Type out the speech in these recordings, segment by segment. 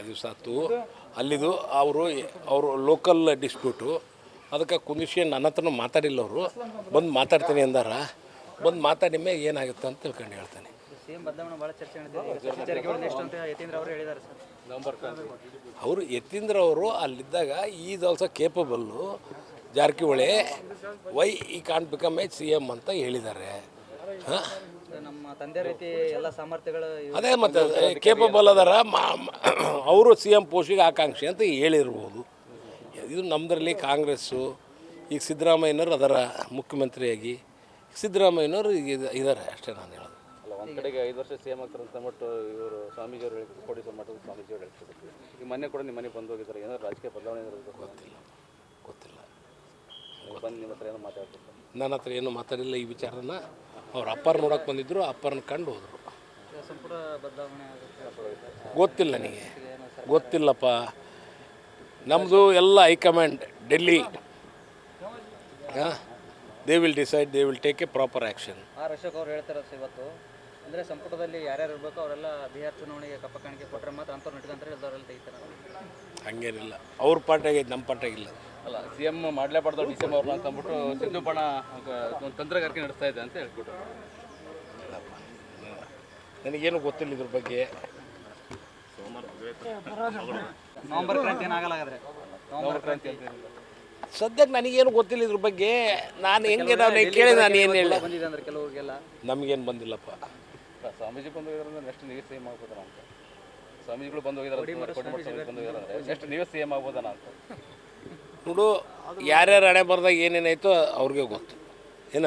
ಭಾಳ ದಿವಸ ಆಯ್ತು. ಅಲ್ಲಿದು ಅವರು ಅವರು ಲೋಕಲ್ ಡಿಸ್ಪ್ಯೂಟು ಅದಕ್ಕೆ ಕುಂದಿಸಿ ನನ್ನ ಹತ್ರನೂ ಮಾತಾಡಿಲ್ಲ ಅವರು. ಬಂದು ಮಾತಾಡ್ತೀನಿ ಅಂದಾರ. ಬಂದು ಮಾತಾಡಿ ಮೇಲೆ ಏನಾಗುತ್ತೆ ಅಂತ ತಿಳ್ಕೊಂಡು ಹೇಳ್ತಾನೆ. ಅವರು ಯತೀಂದ್ರ ಅವರು ಅಲ್ಲಿದ್ದಾಗ is also capable Jarkiholi why he can't become I C M ಅಂತ ಹೇಳಿದ್ದಾರೆ. ಹಾಂ? ನಮ್ಮ ತಂದೆ ರೀತಿ ಎಲ್ಲ ಸಾಮರ್ಥ್ಯಗಳು ಅದೇ ಮತ್ತು ಕೇಪಬಲ್ ಅದಾರ ಅವರು ಸಿ ಎಂ ಪೋಷಿಗೆ ಆಕಾಂಕ್ಷಿ ಅಂತ ಹೇಳಿರ್ಬೋದು. ಇದು ನಮ್ಮದ್ರಲ್ಲಿ ಕಾಂಗ್ರೆಸ್ಸು ಈಗ ಸಿದ್ದರಾಮಯ್ಯನವರು ಅದರ ಮುಖ್ಯಮಂತ್ರಿಯಾಗಿ ಸಿದ್ದರಾಮಯ್ಯನವರು ಈಗ ಇದ- ಇದ್ದಾರೆ ಅಷ್ಟೇ ನಾನು ಹೇಳೋದು. ಅಲ್ಲ ಒಂದು ಕಡೆಗೆ ಐದು ವರ್ಷ ಸಿ ಎಂ ಆಗ್ತಾರೆ ಅಂತ ಮಟ್ಟು ಇವರು ಸ್ವಾಮೀಜಿ ಅವರು ಹೇಳಿದ್ರು ಕೋಟೇಶ್ವರ ಮಠದ ಸ್ವಾಮೀಜಿ ಅವರು ಹೇಳ್ತಿದ್ರು ಈಗ ಮೊನ್ನೆ ಕೂಡ ನಿಮ್ಮ ಮನೆಗೆ ಬಂದು ಹೋಗಿದ್ದಾರೆ. ಏನಾದ್ರು ರಾಜಕೀಯ ಬದಲಾವಣೆ ಏನಾದ್ರು ಗೊತ್ತಿಲ್ಲ. ಗೊತ್ತಿಲ್ಲ. ಬಂದು ನಿಮ್ಮ ಹತ್ರ ಏನೋ ಮಾತಾಡ್ತಿರ್ತಾರೆ ನನ್ನ ಹತ್ರ ಏನು ಮಾತಾಡಿಲ್ಲ ಈ ವಿಚಾರನ. ಅವ್ರ ಅಪ್ಪರ್ ನೋಡೋಕೆ ಬಂದಿದ್ದರು ಅಪ್ಪರನ್ನ ಕಂಡು ಹೋದರು. ಸಂಪುಟ ಬದಲಾವಣೆ ಆಗುತ್ತೆ. ಗೊತ್ತಿಲ್ಲ ನನಗೆ. ಗೊತ್ತಿಲ್ಲಪ್ಪ. ನಮ್ಮದು ಎಲ್ಲ high command Delhi. They will decide they will take a proper action R Ashok ಅವ್ರು ಹೇಳ್ತಾರೆ ಇವತ್ತು. ಅಂದರೆ ಸಂಪುಟದಲ್ಲಿ ಯಾರ್ಯಾರು ಇರಬೇಕು ಅವರೆಲ್ಲ ಬಿಹಾರ್ ಚುನಾವಣೆಗೆ ಕಪ್ಪ ಕಾಣಿಕೆ ಕೊಟ್ಟರೆ ಮಾತ್ರ ಅಂಥವ್ರು ನಡ್ಕೊಂತಾರೆ ಇಲ್ದವರೆಲ್ಲ ತೆಗಿತಾರೆ. ಹಂಗೇನಿಲ್ಲ. ಅವ್ರ ಪಾಟಾಗೈತೆ ನಮ್ಮ ಪಾಟಾಗಿಲ್ಲ ಅಲ್ಲ ಸಿ ಎಂ ಮಾಡಲೇಬಾರ್ದು ಡಿ ಸಿ ಎಂ ಅವ್ರನ್ನ ಅಂತ ಅಂದ್ಬಿಟ್ಟು ಸಿದ್ದು ಬಣ ಒಂದು ತಂತ್ರಗಾರಿಕೆ ನಡೆಸ್ತಾ ಇದೆ ಅಂತ ಹೇಳ್ಬಿಟ್ಟು. ನನಗೇನು ಗೊತ್ತಿಲ್ಲ ಇದ್ರ ಬಗ್ಗೆ. ನವಂಬರ್ ಕ್ರಾಂತಿ ಏನಾಗಲ್ಲ ಹಾಗಾದ್ರೆ ನವಂಬರ್ ಕ್ರಾಂತಿ ಅಂತ ಸದ್ಯಕ್ಕೆ ನನಗೇನು ಗೊತ್ತಿಲ್ಲ ಇದ್ರ ಬಗ್ಗೆ. ನಾನು ಹೆಂಗೆ ನಾನು ಕೇಳಿ ನಾನು ಏನು ಹೇಳಿ. ಬಂದಿದೆ ಅಂದ್ರೆ ಕೆಲವರಿಗೆಲ್ಲ. ನಮಗೇನು ಬಂದಿಲ್ಲಪ್ಪ. ಸ್ವಾಮೀಜಿ ಬಂದು ಹೋಗಿದ್ರೆ ನೆಕ್ಸ್ಟ್ ನೀವೇ ಸೇಮ್ ಎಂ ಆಗ್ಬೋದನ ಅಂತ. ಸ್ವಾಮೀಜಿಗಳು ಬಂದು ಹೋಗಿದ್ದಾರೆ ನೆಕ್ಸ್ಟ್ ನೀವೇ ಸೇಮ್ ಎಂ ಆಗ್ಬೋದನ ಅಂತ. ನೋಡು ಯಾರ್ಯಾರು ಹಣೆ ಬರದಾಗ ಏನೇನಾಯ್ತೋ ಅವ್ರಿಗೆ ಗೊತ್ತು. ಏನ?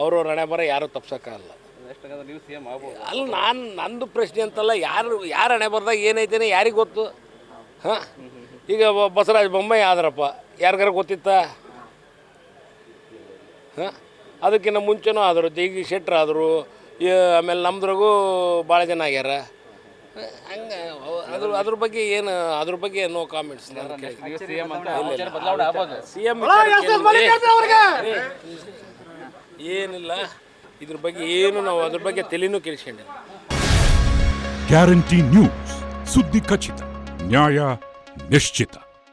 ಅವ್ರವ್ರ ಹಣೆ ಬರ ಯಾರೂ ತಪ್ಸೋಕ್ಕಾಗಲ್ಲ. ಅಲ್ಲಿ, ನಾನು, ನಂದು ಪ್ರಶ್ನೆ ಅಂತಲ್ಲ, ಯಾರು ಯಾರು ಹಣೆ ಬರದಾಗ ಏನೈತೇನೆ ಯಾರಿಗೆ ಗೊತ್ತು? ಹಾಂ? ಈಗ ಬಸವರಾಜ ಬೊಮ್ಮಾಯಿ ಆದ್ರಪ್ಪ, ಯಾರಿಗಾರ ಗೊತ್ತಿತ್ತ? ಹಾಂ? ಅದಕ್ಕಿಂತ ಮುಂಚೆನೂ ಆದರು ಜೈಗಿ ಶೆಟ್ರ್ ಆದರು ಆಮೇಲೆ ನಮ್ದ್ರಾಗೂ ಭಾಳ ಜನ ಆಗ್ಯಾರ. ಹಂಗೆ ಅದ್ರ ಅದ್ರ ಬಗ್ಗೆ ಏನು ಅದ್ರ ಬಗ್ಗೆ ನೋ ಕಾಮೆಂಟ್ಸ್ ಸಿ ಎಂ ಏನಿಲ್ಲ. ಇದ್ರ ಬಗ್ಗೆ ಏನು ನಾವು ಅದ್ರ ಬಗ್ಗೆ ತಲೆನೂ ಕೇಳಿಸ್ಕೊಂಡಿಲ್ಲ ಗ್ಯಾರಂಟಿ ನ್ಯೂಸ್ ಸುದ್ದಿ ಖಚಿತ ನ್ಯಾಯ ನಿಶ್ಚಿತ